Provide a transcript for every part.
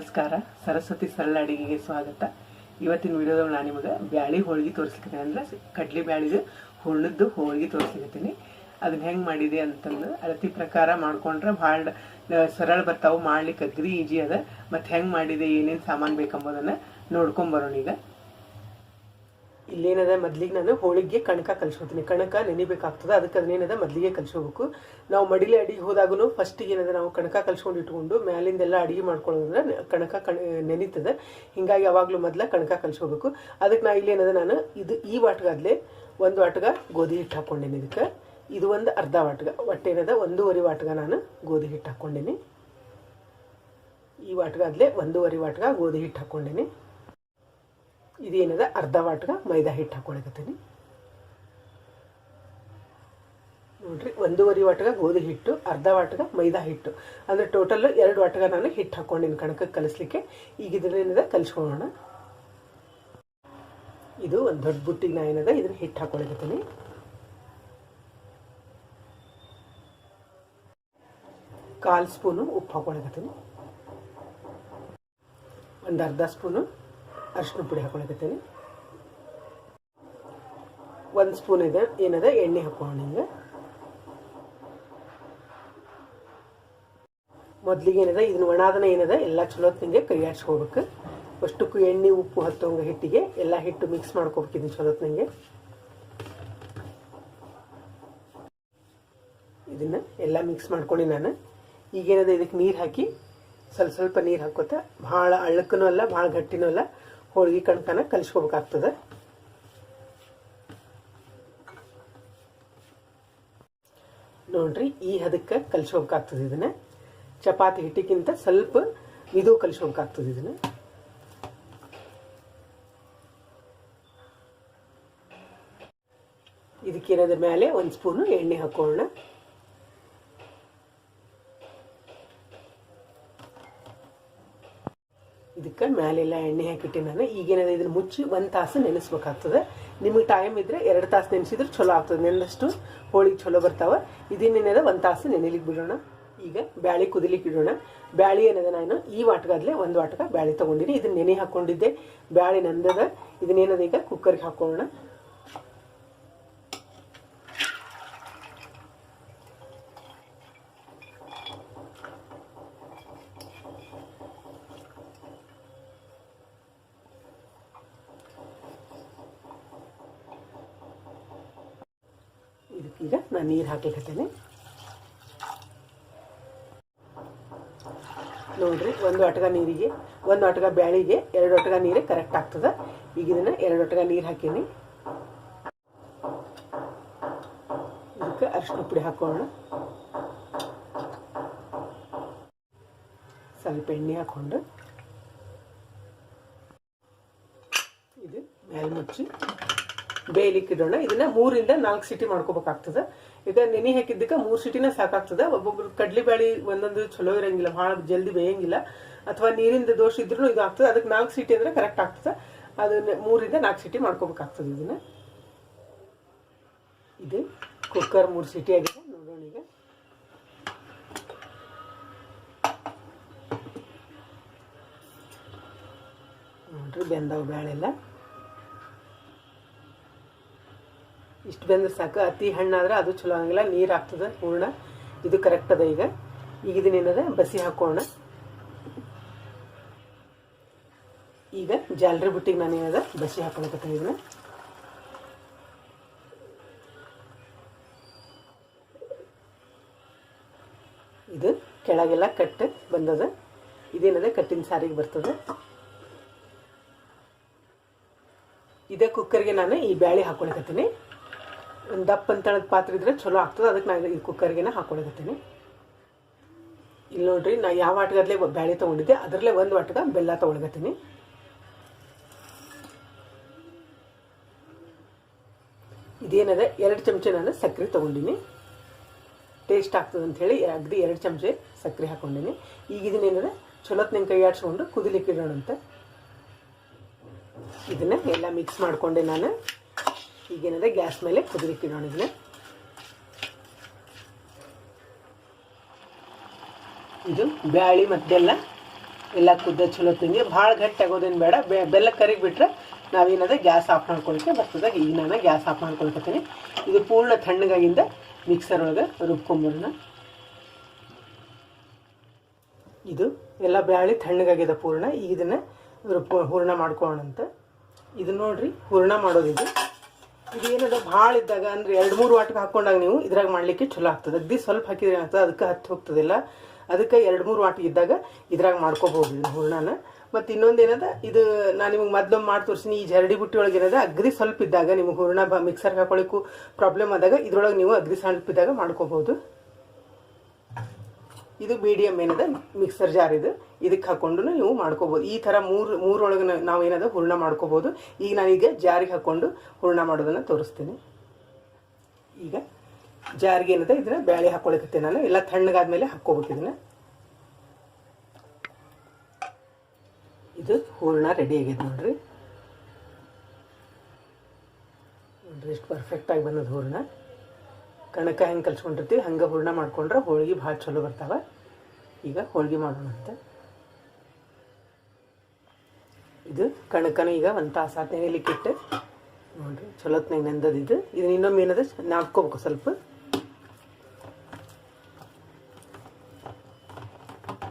ನಮಸ್ಕಾರ. ಸರಸ್ವತಿ ಸರಳ ಅಡಿಗೆಗೆ ಸ್ವಾಗತ. ಇವತ್ತಿನ ವಿಡಿಯೋದಾಗ ನಾನು ನಿಮಗೆ ಬ್ಯಾಳಿ ಹೋಳಿಗೆ ತೋರಿಸ್ಲಿಕ್ಕೆ ಅಂದ್ರೆ ಕಡ್ಲಿ ಬ್ಯಾಳಿದು ಹುಳ್ಳದ್ದು ಹೋಳಿಗೆ ತೋರಿಸ್ಲಿಕತ್ತೀನಿ. ಅದನ್ನ ಹೆಂಗೆ ಮಾಡಿದೆ ಅಂತಂದು ಅಳತಿ ಪ್ರಕಾರ ಮಾಡ್ಕೊಂಡ್ರೆ ಭಾಳ ಸರಳ ಬರ್ತಾವೆ. ಮಾಡ್ಲಿಕ್ಕೆ ಅಗ್ರಿ ಈಜಿ ಅದ. ಮತ್ತೆ ಹೆಂಗೆ ಮಾಡಿದೆ, ಏನೇನು ಸಾಮಾನು ಬೇಕಂಬೋದನ್ನು ನೋಡ್ಕೊಂಬರೋಣ ಈಗ ಇಲ್ಲೇನದ ಮೊದ್ಲಿಗೆ ನಾನು ಹೋಳಿಗೆ ಕಣಕ ಕಲ್ಸ್ಕೊತೀನಿ. ಕಣಕ ನೆನಿಬೇಕಾಗ್ತದೆ, ಅದಕ್ಕೆ ಅದನ್ನೇನದ ಮೊದ್ಲಿಗೆ ಕಲ್ಸ್ಕೋಬೇಕು. ನಾವು ಮಡಿಲೆ ಅಡಿಗೆ ಹೋದಾಗೂ ಫಸ್ಟಿಗೆ ಏನದ ನಾವು ಕಣಕ ಕಲ್ಸ್ಕೊಂಡು ಇಟ್ಕೊಂಡು ಮ್ಯಾಲಿಂದೆಲ್ಲ ಅಡಿಗೆ ಮಾಡ್ಕೊಳ್ಳೋದಂದ್ರೆ ನೆ- ಕಣಕ ಕಣ, ನೆನೀತದೆ. ಹಿಂಗಾಗಿ ಯಾವಾಗಲೂ ಮೊದ್ಲ ಕಣಕ ಕಲ್ಸ್ಕೋಬೇಕು. ಅದಕ್ಕೆ ನಾ ಇಲ್ಲೇನದ ನಾನು ಇದು ಈ ವಾಟ್ಗಾದ್ಲೆ ಒಂದು ವಾಟ್ಗ ಗೋಧಿ ಹಿಟ್ಟು ಹಾಕ್ಕೊಂಡೇನಿ ಇದಕ್ಕೆ. ಇದು ಒಂದು ಅರ್ಧ ವಾಟ್ಗ, ಒಟ್ಟೇನದ ಒಂದೂವರೆ ವಾಟ್ಗ ನಾನು ಗೋಧಿ ಹಿಟ್ಟು ಹಾಕ್ಕೊಂಡೇನಿ. ಈ ವಾಟ್ಗಾದ್ಲೆ ಒಂದೂವರೆ ವಾಟ್ಗ ಗೋಧಿ ಹಿಟ್ಟು ಹಾಕ್ಕೊಂಡೇನಿ. ಇದೇನದ ಅರ್ಧ ವಾಟ್ಗ ಮೈದಾ ಹಿಟ್ಟು ಹಾಕೊಳಕತ್ತೀನಿ ನೋಡ್ರಿ, ಒಂದೂವರೆ ವಾಟ್ಗ ಗೋಧಿ ಹಿಟ್ಟು, ಅರ್ಧ ವಾಟ್ಗ ಮೈದಾ ಹಿಟ್ಟು. ಅಂದರೆ ಟೋಟಲ್ ಎರಡು ವಾಟ್ಗ ನಾನು ಹಿಟ್ಟು ಹಾಕ್ಕೊಂಡಿನಿ ಕಣಕಕ್ಕೆ ಕಲಿಸ್ಲಿಕ್ಕೆ. ಈಗ ಇದನ್ನೇನದ ಕಲಿಸ್ಕೊಳ್ಳೋಣ. ಇದು ಒಂದು ದೊಡ್ಡ ಬುಟ್ಟಿಗೆ ನಾ ಏನಿದೆ? ಇದನ್ನು ಹಿಟ್ಟು ಹಾಕೊಳಕತ್ತೀನಿ ಕಾಲು ಸ್ಪೂನು ಉಪ್ಪು ಹಾಕೊಳಕತ್ತೀನಿ ಒಂದು ಅರ್ಧ ಸ್ಪೂನು ಅರಿಶಿನ ಪುಡಿ ಹಾಕೊಳಕತ್ತೀನಿ. ಒಂದು ಸ್ಪೂನ್ ಇದೆ, ಏನದ? ಎಣ್ಣೆ ಹಾಕೋಣ ಹಿಂಗೆ. ಮೊದ್ಲಿಗೆ ಏನಿದೆ? ಇದನ್ನ ಒಣಾದನ ಏನಿದೆ? ಎಲ್ಲ ಚಲೋ ಹೊತ್ತಿಗೆ ಕೈ ಆಡ್ಸ್ಕೋಬೇಕು. ಅಷ್ಟಕ್ಕೂ ಎಣ್ಣೆ, ಉಪ್ಪು ಹತ್ತೋಂಗ ಹಿಟ್ಟಿಗೆ ಎಲ್ಲ ಹಿಟ್ಟು ಮಿಕ್ಸ್ ಮಾಡ್ಕೋಬೇಕು ಚಲೋ ಹೊತ್ತಿನಂಗೆ ಇದನ್ನ ಎಲ್ಲ ಮಿಕ್ಸ್ ಮಾಡ್ಕೊಂಡು ನಾನು. ಈಗೇನದ? ಇದಕ್ಕೆ ನೀರು ಹಾಕಿ, ಸ್ವಲ್ಪ ಸ್ವಲ್ಪ ನೀರು ಹಾಕೋತ, ಭಾಳ ಅಳ್ಳಕ್ಕೂ ಅಲ್ಲ, ಭಾಳ ಗಟ್ಟಿನೂ ಅಲ್ಲ ಹೋಳಿಗೆ ಕಣಕನ ಕಲಿಸ್ಕೋಬೇಕಾಗ್ತದೆ. ನೋಡ್ರಿ, ಈ ಹದಕ್ಕೆ ಕಲಿಸ್ಕೋಬೇಕಾಗ್ತದೆ ಇದನ್ನ. ಚಪಾತಿ ಹಿಟ್ಟಿಗಿಂತ ಸ್ವಲ್ಪ ಇದು ಕಲಿಸ್ಕೋಬೇಕಾಗ್ತದೆ ಇದನ್ನ. ಇದಕ್ಕೇನದ ಮೇಲೆ ಒಂದು ಸ್ಪೂನು ಎಣ್ಣೆ ಹಾಕೋಣ ಇದಕ್ಕೆ ಮ್ಯಾಲೆಲ್ಲ ಎಣ್ಣೆ ಹಾಕಿಟ್ಟು ನಾನು. ಈಗೇನದ ಇದನ್ನ ಮುಚ್ಚಿ ಒಂದು ತಾಸು ನೆನೆಸ್ಬೇಕಾಗ್ತದೆ. ನಿಮಗೆ ಟೈಮ್ ಇದ್ರೆ ಎರಡು ತಾಸು ನೆನೆಸಿದ್ರೆ ಚಲೋ ಆಗ್ತದೆ. ನೆನೆದಷ್ಟು ಹೋಳಿಗೆ ಚಲೋ ಬರ್ತಾವೆ. ಇದನ್ನೇನದ ಒಂದು ತಾಸು ನೆನೆಲಿಕ್ಕೆ ಬಿಡೋಣ. ಈಗ ಬ್ಯಾಳಿ ಕುದಿಲಿಕ್ಕೆ ಇಡೋಣ. ಬ್ಯಾಳಿ ಏನದ ನಾನು ಈ ವಾಟಗಾದ್ಲೆ ಒಂದು ವಾಟಗ ಬ್ಯಾಳಿ ತೊಗೊಂಡಿನಿ. ಇದನ್ನ ನೆನೆ ಹಾಕೊಂಡಿದ್ದೆ. ಬ್ಯಾಳಿ ನಂದದ. ಇದನ್ನೇನದ ಈಗ ಕುಕ್ಕರ್ಗೆ ಹಾಕೊಳ್ಳೋಣ ಇದಕ್ಕೀಗ ನಾನು ನೀರು ಹಾಕ್ಲಿಕ್ಕತ್ತೇನೆ ನೋಡ್ರಿ, ಒಂದು ಅಟಗ ನೀರಿಗೆ, ಒಂದು ಅಟಗ ಬ್ಯಾಳಿಗೆ, ಎರಡು ಅಟಗ ನೀರೇ ಕರೆಕ್ಟ್ ಆಗ್ತದೆ. ಈಗ ಇದನ್ನ ಎರಡು ಅಟಗ ನೀರು ಹಾಕೀನಿ. ಇದಕ್ಕೆ ಅರಿಶಿನ ಪುಡಿ ಹಾಕೋಣ. ಸ್ವಲ್ಪ ಎಣ್ಣೆ ಹಾಕೊಂಡು. ಇದು ಮೇಲೆ ಮುಚ್ಚಿ ಬೇಯಲಿಕ್ಕೆ ಇಡೋಣ ಇದನ್ನ ಮೂರಿಂದ ನಾಲ್ಕು ಸಿಟಿ ಮಾಡ್ಕೋಬೇಕಾಗ್ತದೆ. ಈಗ ನೆನೆ ಹಾಕಿದ್ದಕ್ಕೆ ಮೂರು ಸಿಟಿನ ಸಾಕಾಗ್ತದೆ. ಒಬ್ಬೊಬ್ರು ಕಡ್ಲಿ ಬ್ಯಾಳಿ ಒಂದೊಂದು ಚಲೋ ಇರಂಗಿಲ್ಲ, ಭಾಳ ಜಲ್ದಿ ಬೇಯಂಗಿಲ್ಲ. ಅಥವಾ ನೀರಿಂದ ದೋಷ ಇದ್ರೂ ಇದು ಆಗ್ತದೆ. ಅದಕ್ಕೆ ನಾಲ್ಕು ಸಿಟಿ ಅಂದ್ರೆ ಕರೆಕ್ಟ್ ಆಗ್ತದೆ. ಅದನ್ನ ಮೂರಿಂದ ನಾಲ್ಕು ಸಿಟಿ ಮಾಡ್ಕೋಬೇಕಾಗ್ತದೆ ಇದನ್ನ. ಇದು ಕುಕ್ಕರ್ ಮೂರು ಸಿಟಿ ಆಗಿದೆ. ನೋಡೋಣ ಈಗ. ನೋಡ್ರಿ, ಬೆಂದವು ಬ್ಯಾಳೆಲ್ಲ. ಇಷ್ಟು ಬೆಂದ್ರೆ ಸಾಕು. ಅತಿ ಹಣ್ಣಾದ್ರೆ ಅದು ಚಲೋ ಆಗಂಗಿಲ್ಲ. ನೀರು ಆಗ್ತದೆ ಹೂರ್ಣ ಇದು ಕರೆಕ್ಟ್ ಅದ ಈಗ. ಈಗ ಇದನ್ನೇನದ ಬಸಿ ಹಾಕೋಣ. ಈಗ ಜಾಲರಿ ಬುಟ್ಟಿಗೆ ನಾನು ಏನದ? ಬಸಿ ಹಾಕೊಳಕತ್ತ ಇದನ್ನ. ಇದು ಕೆಳಗೆಲ್ಲ ಕಟ್ಟು ಬಂದದ. ಇದೇನದ? ಕಟ್ಟಿನ ಸಾರಿಗೆ ಬರ್ತದೆ. ಇದೇ ಕುಕ್ಕರ್ಗೆ ನಾನು ಈ ಬ್ಯಾಳಿ ಹಾಕೊಳಕತ್ತೀನಿ. ಒಂದು ದಪ್ಪ ಅಂತಳದ ಪಾತ್ರೆ ಇದ್ರೆ ಚಲೋ ಆಗ್ತದೆ. ಅದಕ್ಕೆ ನಾನು ಈ ಕುಕ್ಕರ್ಗೆನ ಹಾಕೊಳಕತ್ತೀನಿ ಇಲ್ಲಿ ನೋಡ್ರಿ, ನಾ ಯಾವ ಆಟಗದ್ಲೆ ಬ್ಯಾಳೆ ತೊಗೊಂಡಿದ್ದೆ, ಅದರಲ್ಲೇ ಒಂದು ಆಟಗ ಬೆಲ್ಲ ತೊಗೊಳಕತ್ತೀನಿ ಇದೇನದ, ಎರಡು ಚಮಚ ನಾನು ಸಕ್ಕರೆ ತೊಗೊಂಡಿನಿ. ಟೇಸ್ಟ್ ಆಗ್ತದೆ ಹೇಳಿ ಅಗದಿ ಎರಡು ಚಮಚ ಸಕ್ಕರೆ ಹಾಕೊಂಡಿನಿ. ಈಗ ಚಲೋತ್ ಕೈ ಆಡಿಸ್ಕೊಂಡು ಕುದಿಲಿಕ್ಕೆ ಅಂತ ಇದನ್ನ ಎಲ್ಲ ಮಿಕ್ಸ್ ಮಾಡಿಕೊಂಡೆ ನಾನು. ಈಗೇನದ ಗ್ಯಾಸ್ ಮೇಲೆ ಕುದಿಲಿಕ್ಕೆ ಇದನ್ನ. ಇದು ಬ್ಯಾಳಿ ಮತ್ತೆಲ್ಲ ಎಲ್ಲ ಕುದ್ದ ಚಲೋ ತಿಂಗೆ ಭಾಳ ಗಟ್ಟಿ ಆಗೋದೇನು ಬೇಡ. ಬೆಲ್ಲ ಕರಿಗೆ ಬಿಟ್ರೆ ನಾವೇನದ ಗ್ಯಾಸ್ ಆಫ್ ಮಾಡ್ಕೊಳಕ್ಕೆ ಬರ್ತದೆ. ಈಗ ನಾನು ಗ್ಯಾಸ್ ಆಫ್ ಮಾಡ್ಕೊಳ್ಕೊತೀನಿ ಇದು ಪೂರ್ಣ ತಣ್ಣಗಾಗಿಂದ ಮಿಕ್ಸರ್ ಒಳಗೆ ರುಬ್ಕೊಂಬರೋಣ. ಇದು ಎಲ್ಲ ಬ್ಯಾಳಿ ತಣ್ಣಗಾಗಿದೆ ಪೂರ್ಣ. ಈಗ ಇದನ್ನು ರುಬ್ಕೊ ಹೂರ್ಣ ಮಾಡ್ಕೊಳ್ಳೋಣ ಅಂತ ಇದು ನೋಡ್ರಿ, ಹೂರ್ಣ ಮಾಡೋದು ಇದು ಇದು ಏನದ ಭಾಳ ಇದ್ದಾಗ ಅಂದ್ರೆ ಎರಡು ಮೂರು ವಾಟಕ್ಕೆ ಹಾಕೊಂಡಾಗ ನೀವು ಇದ್ರಾಗ ಮಾಡ್ಲಿಕ್ಕೆ ಚಲೋ ಆಗ್ತದೆ. ಅಗ್ದಿ ಸ್ವಲ್ಪ ಹಾಕಿದ್ರೆ ಏನಾಗ್ತದೆ? ಅದಕ್ಕೆ ಹತ್ತಿ ಹೋಗ್ತದಿಲ್ಲ. ಅದಕ್ಕೆ ಎರಡು ಮೂರು ವಾಟ್ ಇದ್ದಾಗ ಇದ್ರಾಗ ಮಾಡ್ಕೋಬಹುದು ಹೂರ್ಣನ. ಮತ್ತು ಇನ್ನೊಂದು ಏನದ? ಇದು ನಾನು ನಿಮಗೆ ಮೊದ್ಲೊಮ್ಮೆ ಮಾಡಿ ತೋರಿಸಿನಿ, ಈ ಜರಡಿ ಬುಟ್ಟಿ ಒಳಗೆ ಏನದ? ಅಗ್ದಿ ಸ್ವಲ್ಪ ಇದ್ದಾಗ ನಿಮ್ಗೆ ಹೂರ್ಣ ಬ ಮಿಕ್ಸರ್ಗೆ ಹಾಕೊಳ್ಳಿಕ್ಕೂ ಪ್ರಾಬ್ಲಮ್ ಆದಾಗ ಇದ್ರೊಳಗೆ ನೀವು ಅಗ್ದಿ ಸ್ವಲ್ಪ ಇದ್ದಾಗ ಮಾಡ್ಕೋಬಹುದು. ಇದು ಮೀಡಿಯಮ್ ಏನದ? ಮಿಕ್ಸರ್ ಜಾರ್ ಇದು. ಇದಕ್ಕೆ ಹಾಕೊಂಡು ನೀವು ಮಾಡ್ಕೋಬೋದು. ಈ ಥರ ಮೂರು ಮೂರೊಳಗೆ ನಾವು ಏನದ? ಹೂರ್ಣ ಮಾಡ್ಕೋಬೋದು. ಈಗ ನಾನೀಗ ಜಾರಿಗೆ ಹಾಕ್ಕೊಂಡು ಹೂರ್ಣ ಮಾಡೋದನ್ನು ತೋರಿಸ್ತೀನಿ. ಈಗ ಜಾರಿಗೆ ಏನದ? ಇದನ್ನ ಬ್ಯಾಳೆ ಹಾಕೊಳಕತ್ತೆ ನಾನು. ಎಲ್ಲ ತಣ್ಣಗಾದ್ಮೇಲೆ ಹಾಕ್ಕೋಬೇಕು ಇದನ್ನ. ಇದು ಹೂರ್ಣ ರೆಡಿ ಆಗಿದೆ ನೋಡ್ರಿ. ನೋಡ್ರಿ, ಎಷ್ಟು ಪರ್ಫೆಕ್ಟಾಗಿ ಬಂದದ ಹೂರ್ಣ. ಕಣಕ ಹೆಂಗೆ ಕಲ್ಸ್ಕೊಂಡಿರ್ತೀವಿ, ಹಂಗೆ ಹೂರ್ಣ ಮಾಡ್ಕೊಂಡ್ರೆ ಹೋಳಿಗೆ ಭಾಳ ಚಲೋ ಬರ್ತಾವೆ. ಈಗ ಹೋಳಿಗೆ ಅಂತ. ಇದು ಕಣಕನ ಈಗ ಒಂದು ತಾಸು ಆತ ಇಟ್ಟು ನೋಡ್ರಿ ಚಲೋತ್ನಾಗ ನೆಂದದ ಇದು. ಇನ್ನೊಮ್ಮೆ ಏನದ ನಾದ್ಕೋಬೇಕು ಸ್ವಲ್ಪ.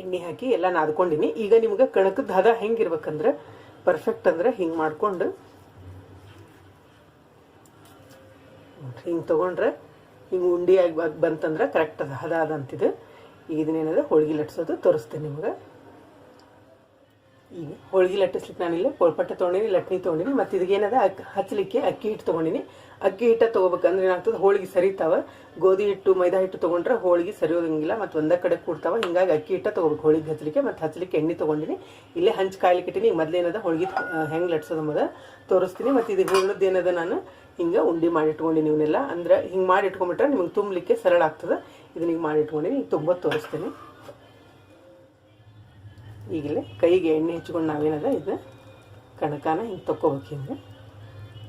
ಎಣ್ಣೆ ಹಾಕಿ ಎಲ್ಲ ನಾದ್ಕೊಂಡಿನಿ. ಈಗ ನಿಮ್ಗೆ ಕಣಕದ ಹದ ಹೆಂಗಿರ್ಬೇಕಂದ್ರೆ ಪರ್ಫೆಕ್ಟ್ ಅಂದ್ರೆ ಹಿಂಗೆ ಮಾಡ್ಕೊಂಡು ಹಿಂಗೆ ತೊಗೊಂಡ್ರೆ ಹಿಂಗೆ ಉಂಡಿಯಾಗಿ ಬಂತಂದ್ರೆ ಕರೆಕ್ಟ್ ಅದ. ಹದ ಅದಂತಿದು ಅಂತಿದೆ ಈಗ ಇದನ್ನೇನದ ಹೋಳ್ಗೆ ಲಟ್ಸೋದು ತೋರಿಸ್ತೇನೆ ನಿಮಗೆ. ಈಗ ಹೋಳ್ಗೆ ಲಟ್ಟಿಸ್ಲಿಕ್ಕೆ ನಾನಿಲ್ಲಿ. ಪೊಳ್ಪಟ್ಟೆ ತೊಗೊಂಡಿನಿ, ಲಟ್ನಿ ತೊಗೊಂಡಿನಿ. ಮತ್ತು ಇದಕ್ಕೇನದ ಅಕ್ಕಿ ಹಚ್ಚಲಿಕ್ಕೆ ಅಕ್ಕಿ ಹಿಟ್ಟು ತೊಗೊಂಡಿನಿ. ಅಕ್ಕಿ ಹಿಟ್ಟ ತೊಗೋಬೇಕಂದ್ರೆ ಏನಾಗ್ತದೆ? ಹೋಳಿಗೆ ಸರಿತಾವೆ. ಗೋಧಿ ಹಿಟ್ಟು, ಮೈದಾ ಹಿಟ್ಟು ತೊಗೊಂಡ್ರೆ ಹೋಳಿಗೆ ಸರಿಯೋದಂಗಿಲ್ಲ. ಮತ್ತು ಒಂದೇ ಕಡೆ ಕೂಡ್ತಾವೆ. ಹಿಂಗಾಗಿ ಅಕ್ಕಿ ಹಿಟ್ಟ ತೊಗೋಬೇಕು ಹೋಳಿಗೆ ಹಚ್ಚಲಿಕ್ಕೆ ಮತ್ತು ಹಚ್ಚಲಿಕ್ಕೆ ಎಣ್ಣೆ ತೊಗೊಂಡಿನಿ. ಇಲ್ಲೇ ಹಂಚ್ ಕಾಯ್ಲಿಕ್ಕೆ ಇಟ್ಟಿನಿ. ಈಗ ಮೊದಲೇನದ ಹೋಳಿಗೆ ಹೆಂಗೆ ಲಟ್ಸೋದು ಮೊದಲು ತೋರಿಸ್ತೀನಿ. ಮತ್ತು ಇದು ಹೂರ್ಣದ್ದು ಏನದ ನಾನು? ಹಿಂಗೆ ಉಂಡಿ ಮಾಡಿ ಇಟ್ಕೊಂಡಿನಿ ಇವನ್ನೆಲ್ಲ. ಅಂದ್ರೆ ಹಿಂಗೆ ಮಾಡಿ ಇಟ್ಕೊಂಡ್ಬಿಟ್ರೆ ನಿಮಗೆ ತುಂಬಲಿಕ್ಕೆ ಸರಳ ಆಗ್ತದೆ. ಇದನ್ನ ಈಗ ಮಾಡಿ ಇಟ್ಕೊಂಡಿನಿ. ಈಗ ತುಂಬೋದು ತೋರಿಸ್ತೀನಿ. ಈಗಲೇ ಕೈಗೆ ಎಣ್ಣೆ ಹಚ್ಕೊಂಡು ನಾವೇನದ ಇದು ಕಣಕಾನ ಹಿಂಗೆ ತೊಗೋಬೇಕು ಹಿಂಗೆ.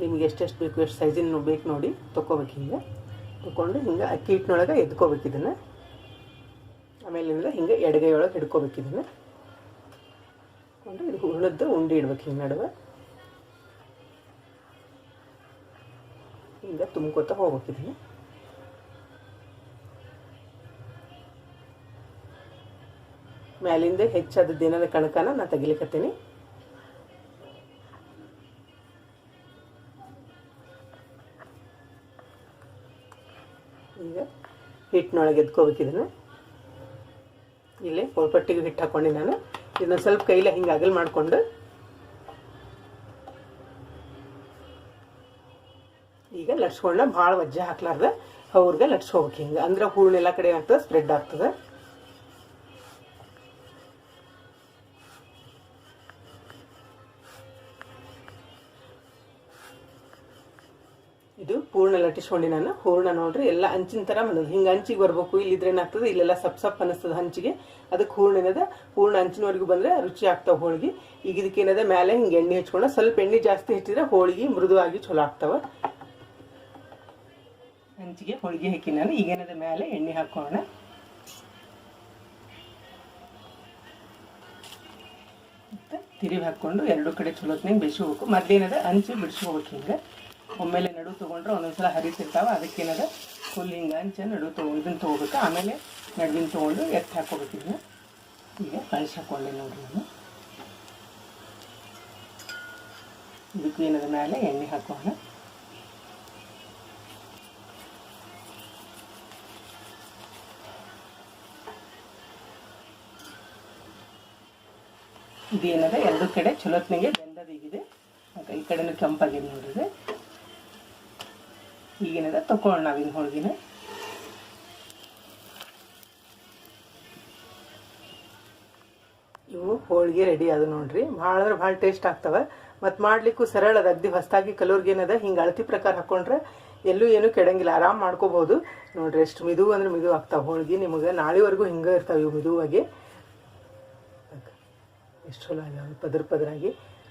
ನಿಮ್ಗೆ ಎಷ್ಟೆಷ್ಟು ಬೇಕು, ಎಷ್ಟು ಸೈಜಿನ ಬೇಕು ನೋಡಿ ತೊಗೋಬೇಕು ಹಿಂಗೆ. ತೊಗೊಂಡು ಹಿಂಗೆ ಅಕ್ಕಿ ಹಿಟ್ಟಿನೊಳಗೆ ಎದ್ಕೋಬೇಕು ಇದನ್ನು. ಆಮೇಲೆ ಅಂದರೆ ಹಿಂಗೆ ಎಡಗೈ ಒಳಗೆ ಹಿಡ್ಕೋಬೇಕು ಇದನ್ನು. ಕೊಂಡು ಇದು ಹೂರ್ಣದ್ದು ಉಂಡೆ ಇಡ್ಬೇಕು ಹಿಂಗೆ ನಡುವೆ. ಹಿಂಗೆ ತುಂಬ್ಕೋತ ಹೋಗ್ಬೇಕು ಮ್ಯಾಲಿಂದ ಹೆಚ್ಚಾದದ್ದು ದಿನದ ಕಣಕನ ನಾನು ತೆಗಿಲಿಕತ್ತೀನಿ. ಈಗ ಹಿಟ್ಟಿನೊಳಗೆ ಎದ್ಕೋಬೇಕು ಇದನ್ನು. ಇಲ್ಲಿ ಪೊಳ್ಪಟ್ಟಿಗೆ ಹಿಟ್ಟು ಹಾಕ್ಕೊಂಡು ನಾನು. ಇದನ್ನ ಸ್ವಲ್ಪ ಕೈಲೇ ಹಿಂಗೆ ಅಗಲ್ ಮಾಡಿಕೊಂಡು. ಈಗ ಲಟ್ಸ್ಕೊಂಡ ಭಾಳ ವಜ್ಜೆ ಹಾಕ್ಲಾರ್ದ ಅವ್ರಿಗೆ ಲಟ್ಸ್ಕೋಬೇಕು ಹಿಂಗೆ. ಅಂದ್ರೆ ಹೂರ್ಣ ಎಲ್ಲ ಕಡೆ ಆಗ್ತದೆ ಸ್ಪ್ರೆಡ್ ಆಗ್ತದೆ. ಪೂರ್ಣ ನಾನು. ಹೂರ್ಣ ನೋಡ್ರಿ, ಎಲ್ಲ ಹಂಚಿನ ಥರ ಬಂದದ್ದು ಹಿಂಗೆ ಹಂಚಿಗೆ ಬರ್ಬೇಕು, ಇಲ್ಲಿದ್ರೆ ಏನಾಗ್ತದೆ, ಇಲ್ಲೆಲ್ಲ ಸಪ್ ಸಪ್ ಅನಿಸ್ತದೆ ಹಂಚಿಗೆ. ಅದಕ್ಕೆ ಹೂರ್ಣ ಏನದ ಪೂರ್ಣ ಹಂಚಿನವರೆಗೂ ಬಂದ್ರೆ ರುಚಿ ಆಗ್ತಾವೆ ಹೋಳಿಗೆ. ಈಗ ಇದಕ್ಕೆ ಏನದ ಮೇಲೆ ಹಿಂಗೆ ಎಣ್ಣೆ ಹಚ್ಕೊಂಡು, ಸ್ವಲ್ಪ ಎಣ್ಣೆ ಜಾಸ್ತಿ ಹಚ್ಚಿದ್ರೆ ಹೋಳಿಗೆ ಮೃದುವಾಗಿ ಚಲೋ ಆಗ್ತಾವ. ಹಂಚಿಗೆ ಹೋಳಿಗೆ ಹಾಕಿ ನಾನು. ಈಗ ಏನದ ಮೇಲೆ ಎಣ್ಣೆ ಹಾಕೋಣ. ತಿರುವಿ ಹಾಕ್ಕೊಂಡು ಎರಡು ಕಡೆ ಚಲೋತ್ನಾಗ ಬೇಯಿಸ್ಕೋಬೇಕು ಮತ್ತೇನದ ಹಂಚಿ ಬಿಡಿಸ್ಕೋಬೇಕು ಹಿಂಗೆ. ಒಮ್ಮೆಲೆ ನಡು ತೊಗೊಂಡ್ರೆ ಒಂದೊಂದ್ಸಲ ಹರಿಸಿರ್ತಾವೆ ಅದಕ್ಕೇನದ? ಫುಲ್ ಹಿಂಗೆ ಹಂಚ ನಡು ತೊಗೊ, ಇದನ್ನು ತೊಗೋಬೇಕು. ಆಮೇಲೆ ನಡುವಿನ ತೊಗೊಂಡು ಎತ್ತಿ ಹಾಕೋಬೇಕು ಇದನ್ನ. ಈಗ ಕಳಿಸಿ ಹಾಕೊಂಡೆ ನೋಡ್ರಿ ನಾನು ಇದಕ್ಕೆ ಏನದ ಮೇಲೆ ಎಣ್ಣೆ ಹಾಕೋಣ. ಇದೇನದ? ಎರಡು ಕಡೆ ಚಲೋತ್ನಿಗೆ ಬೆಂದದೀಗಿದೆ ಈ ಕಡೆನೂ ಕೆಂಪಾಗಿದೆ ನೋಡಿದ್ರೆ ಈಗೇನದ ನಾವು ನಾವಿನ ಹೋಳಿಗೆನ. ಇವು ಹೋಳಿಗೆ ರೆಡಿ ಅದು ನೋಡ್ರಿ. ಭಾಳ ಅಂದ್ರೆ ಭಾಳ ಟೇಸ್ಟ್ ಆಗ್ತವೆ. ಮತ್ತು ಮಾಡ್ಲಿಕ್ಕೂ ಸರಳ ಅದ ಅಗ್ದಿ ಹೊಸದಾಗಿ ಕಲೋರ್ಗೆ ಏನದ, ಹಿಂಗೆ ಅಳತಿ ಪ್ರಕಾರ ಹಾಕೊಂಡ್ರೆ ಎಲ್ಲೂ ಏನೂ ಕೆಡಂಗಿಲ್ಲ. ಆರಾಮ್ ಮಾಡ್ಕೋಬಹುದು ನೋಡ್ರಿ ಎಷ್ಟು ಮಿದು ಅಂದ್ರೆ ಮಿದು ಆಗ್ತಾವೆ ಹೋಳಿಗೆ ನಿಮಗೆ. ನಾಳೆವರೆಗೂ ಹಿಂಗೆ ಇರ್ತಾವೆ ಇವು ಮಿದುವಾಗಿ. ಎಷ್ಟು ಚಲೋ ಆಗ್ಯಾವ. ಪದ್ರ ಪದರಾಗಿ.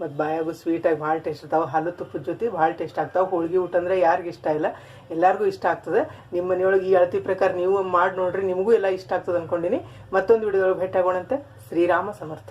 ಮತ್ತು ಬಾಯಾಗು ಸ್ವೀಟಾಗಿ ಭಾಳ ಟೇಸ್ಟ್ ಇರ್ತಾವೆ. ಹಾಲು ತುಪ್ಪದ ಜೊತೆ ಭಾಳ ಟೇಸ್ಟ್ ಆಗ್ತಾವೆ. ಹೋಳಿಗೆ ಊಟ ಅಂದರೆ ಯಾರಿಗೂ ಇಷ್ಟ ಇಲ್ಲ. ಎಲ್ಲರಿಗೂ ಇಷ್ಟ ಆಗ್ತದೆ. ನಿಮ್ಮ ಮನೆಯೊಳಗೆ ಈ ಅಳತಿ ಪ್ರಕಾರ ನೀವು ಮಾಡಿ ನೋಡ್ರಿ ನಿಮಗೂ ಎಲ್ಲ ಇಷ್ಟ ಆಗ್ತದೆ ಅಂದ್ಕೊಂಡಿನಿ ಮತ್ತೊಂದು ವಿಡಿಯೋದೊಳಗೆ ಭೇಟಿ ಆಗೋಣಂತೆ ಶ್ರೀರಾಮ ಸಮರ್ಥ